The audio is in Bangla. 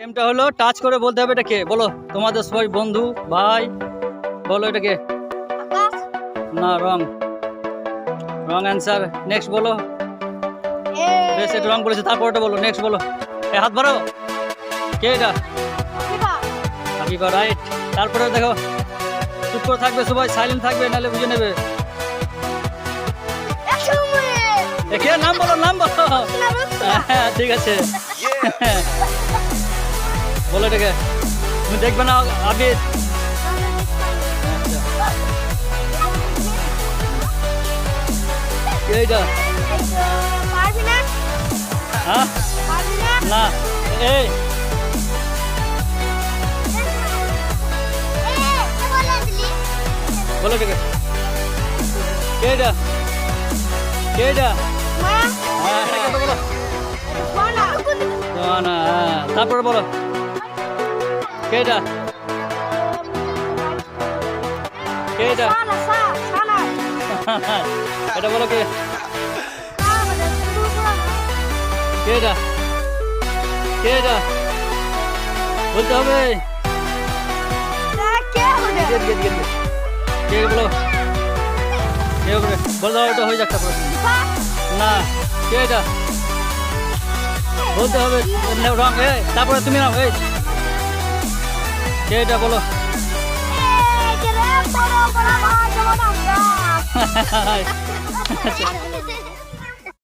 গেমটা হলো টাচ করে বলতে হবে এটা কে বলো তোমাদের সবাই বন্ধু ভাই বলো এটা কে না রং রং অ্যান্সার নেক্সট বলো। বেশ এটা রং বলেছে তারপর ওটা বলো। নেক্সট বলো। এ হাত বাড়াও। কে এটা? হাবিবা রাইট তারপরে দেখো চুপ করে থাকবে সবাই সাইলেন্ট থাকবে নাহলে বুঝে নেবে। কে? নাম বলো নাম বলো। হ্যাঁ ঠিক আছে। বলো এটাকে। তুমি দেখবে না এটা পারবি না হ্যাঁ? না এই। বলো এটাকে। কে এটা কে হ্যাঁ এটাকে বলো। সোহানা হ্যাঁ তারপরে বলো। কে এটা কে এটা বলো কে কে এটা কে এটা বলতে হবে কে বলো কে বলে বল দাও এটা হয়ে যাক তারপরে না কে এটা বলতে হবে না, রং এ তারপরে তুমি নাও এই কে এটা বলো আচ্ছা